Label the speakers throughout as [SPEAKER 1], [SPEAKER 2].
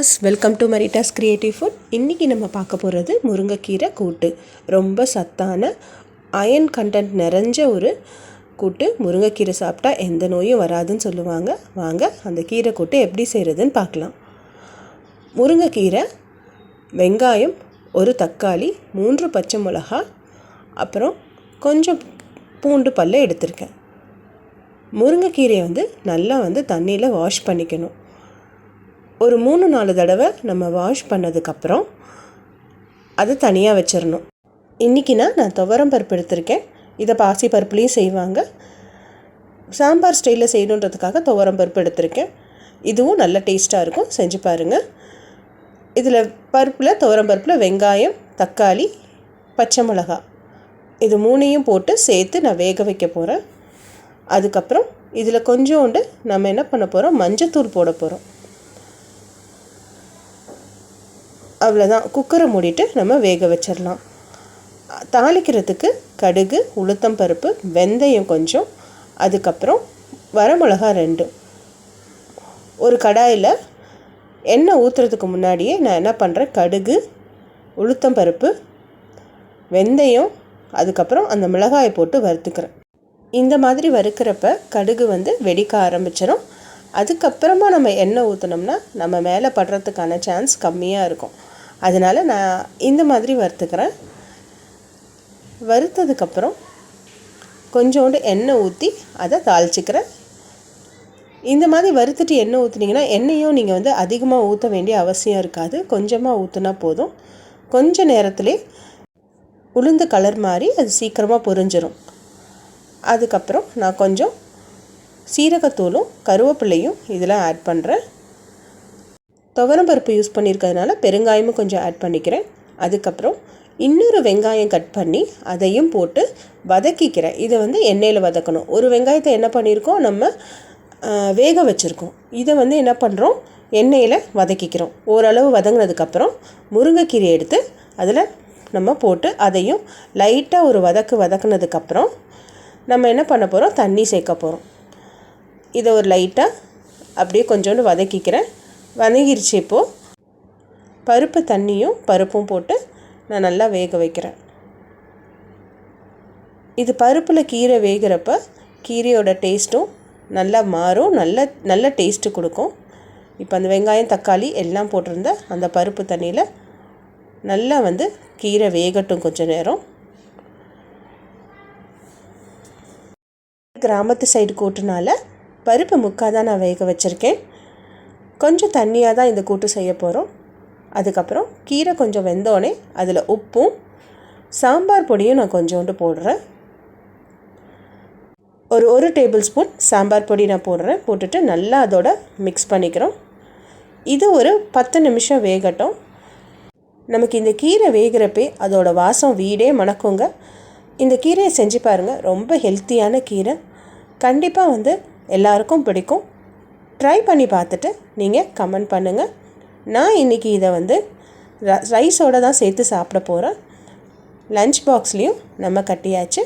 [SPEAKER 1] Viewers welcome to Maritta's creative food இன்றைக்கி நம்ம பார்க்க போகிறது முருங்கைக்கீரை கூட்டு. ரொம்ப சத்தான அயன் கண்டென்ட் நிறைஞ்ச ஒரு கூட்டு. முருங்கைக்கீரை சாப்பிட்டா எந்த நோயும் வராதுன்னு சொல்லுவாங்க. வாங்க அந்த கீரை கூட்டு எப்படி செய்கிறதுன்னு பார்க்கலாம். முருங்கைக்கீரை வெங்காயம் ஒரு தக்காளி மூன்று பச்சை மிளகா அப்புறம் கொஞ்சம் பூண்டு பல்ல எடுத்திருக்கேன். முருங்கைக்கீரையை வந்து நல்லா வந்து தண்ணியில் வாஷ் பண்ணிக்கணும். ஒரு மூணு நாலு தடவை நம்ம வாஷ் பண்ணதுக்கப்புறம் அது தனியாக வச்சிடணும் இன்றைக்கினா நான் துவரம் பருப்பு எடுத்திருக்கேன். இதை பாசி பருப்புலேயும் செய்வாங்க. சாம்பார் ஸ்டைலில் செய்யணுன்றதுக்காக துவரம் பருப்பு எடுத்திருக்கேன். இதுவும் நல்ல டேஸ்ட்டாக இருக்கும். செஞ்சு பாருங்கள் இதில் பருப்பில் துவரம் பருப்பில் வெங்காயம் தக்காளி பச்சை மிளகா. இது மூணையும் போட்டு சேர்த்து நான் வேக வைக்க போகிறேன் அதுக்கப்புறம் இதில் கொஞ்சோண்டு நம்ம என்ன பண்ண போகிறோம் மஞ்சத்தூள் போட போகிறோம் அவ்வளோதான் குக்கரை மூடிட்டு நம்ம வேக வச்சிடலாம். தாளிக்கிறதுக்கு கடுகு உளுத்தம் பருப்பு வெந்தயம் கொஞ்சம் அதுக்கப்புறம் வரமிளகா ரெண்டு. ஒரு கடாயில் எண்ணெய் ஊற்றுறதுக்கு முன்னாடியே நான் என்ன பண்ணுறேன் கடுகு உளுத்தம் பருப்பு வெந்தயம் அதுக்கப்புறம் அந்த மிளகாயை போட்டு வறுத்துக்கிறேன். இந்த மாதிரி வறுக்கிறப்ப கடுகு வந்து வெடிக்க ஆரம்பிச்சிடும் அதுக்கப்புறமா நம்ம எண்ணெய் ஊற்றினோம்னா நம்ம மேலே படுறதுக்கான சான்ஸ் கம்மியாக இருக்கும். அதனால் நான் இந்த மாதிரி வறுத்துக்கிறேன். வறுத்ததுக்கப்புறம் கொஞ்சோண்டு எண்ணெய் ஊற்றி அதை தாளிச்சிக்கிறேன். இந்த மாதிரி வறுத்துட்டு எண்ணெய் ஊற்றுனீங்கன்னா எண்ணெயும் நீங்கள் வந்து அதிகமாக ஊற்ற வேண்டிய அவசியம் இருக்காது. கொஞ்சமாக ஊற்றுனா போதும். கொஞ்ச நேரத்திலே உளுந்து கலர் மாதிரி அது சீக்கிரமாக பொரிஞ்சிடும் அதுக்கப்புறம் நான் கொஞ்சம் சீரகத்தூளும் கருவேப்பிலையும் இதெல்லாம் ஆட் பண்ணுறேன் துவரம் பருப்பு யூஸ் பண்ணியிருக்கிறதுனால பெருங்காயமும் கொஞ்சம் ஆட் பண்ணிக்கிறேன். அதுக்கப்புறம் இன்னொரு வெங்காயம் கட் பண்ணி அதையும் போட்டு வதக்கிக்கிறேன். இதை வந்து எண்ணெயில் வதக்கணும். ஒரு வெங்காயத்தை என்ன பண்ணியிருக்கோம்? நம்ம வேக வச்சுருக்கோம். இதை வந்து என்ன பண்ணுறோம் எண்ணெயில் வதக்கிக்கிறோம். ஓரளவு வதங்கினதுக்கப்புறம் முருங்கைக்கீரை எடுத்து அதில் நம்ம போட்டு அதையும் லைட்டாக ஒரு வதக்கு வதக்குனதுக்கப்புறம் நம்ம என்ன பண்ண போகிறோம் தண்ணி சேர்க்க போகிறோம் இதை ஒரு லைட்டாக அப்படியே கொஞ்சோண்டு வதக்கிக்கிறேன். வதங்கிருச்சு இப்போது பருப்பு தண்ணியும் பருப்பும் போட்டு நான் நல்லா வேக வைக்கிறேன். இது பருப்பில் கீரை வேகிறப்ப கீரையோட டேஸ்ட்டும் நல்லா மாறும். நல்ல நல்ல டேஸ்ட்டு கொடுக்கும். இப்போ அந்த வெங்காயம் தக்காளி எல்லாம் போட்டிருந்த அந்த பருப்பு தண்ணியில் நல்லா வந்து கீரை வேகட்டும் கொஞ்சம் நேரம். கிராமத்து சைடு கூட்டுனால பருப்பு முக்கால் தான் நான் வேக வச்சுருக்கேன். கொஞ்சம் தண்ணியாக தான் இந்த கூட்டு செய்ய போகிறோம் அதுக்கப்புறம் கீரை கொஞ்சம் வெந்தோடனே அதில் உப்பும் சாம்பார் பொடியும் நான் கொஞ்சோண்டு போடுறேன். ஒரு ஒரு டேபிள் ஸ்பூன் சாம்பார் பொடி நான் போடுறேன். போட்டுட்டு நல்லா அதோட மிக்ஸ் பண்ணிக்கிறோம். இது ஒரு பத்து நிமிஷம் வேகட்டும். நமக்கு இந்த கீரை வேகிறப்பே அதோட வாசம் வீடே மணக்குங்க. இந்த கீரையை செஞ்சு பாருங்கள் ரொம்ப ஹெல்த்தியான கீரை. கண்டிப்பாக வந்து எல்லாருக்கும் பிடிக்கும். ட்ரை பண்ணி பார்த்துட்டு நீங்கள் கமெண்ட் பண்ணுங்கள் நான் இன்றைக்கி இதை வந்து ரைஸோடு தான் சேர்த்து சாப்பிட போகிறேன் லஞ்ச் பாக்ஸ்லேயும் நம்ம கட்டியாச்சு.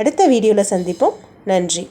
[SPEAKER 1] அடுத்த வீடியோவில் சந்திப்போம். நன்றி.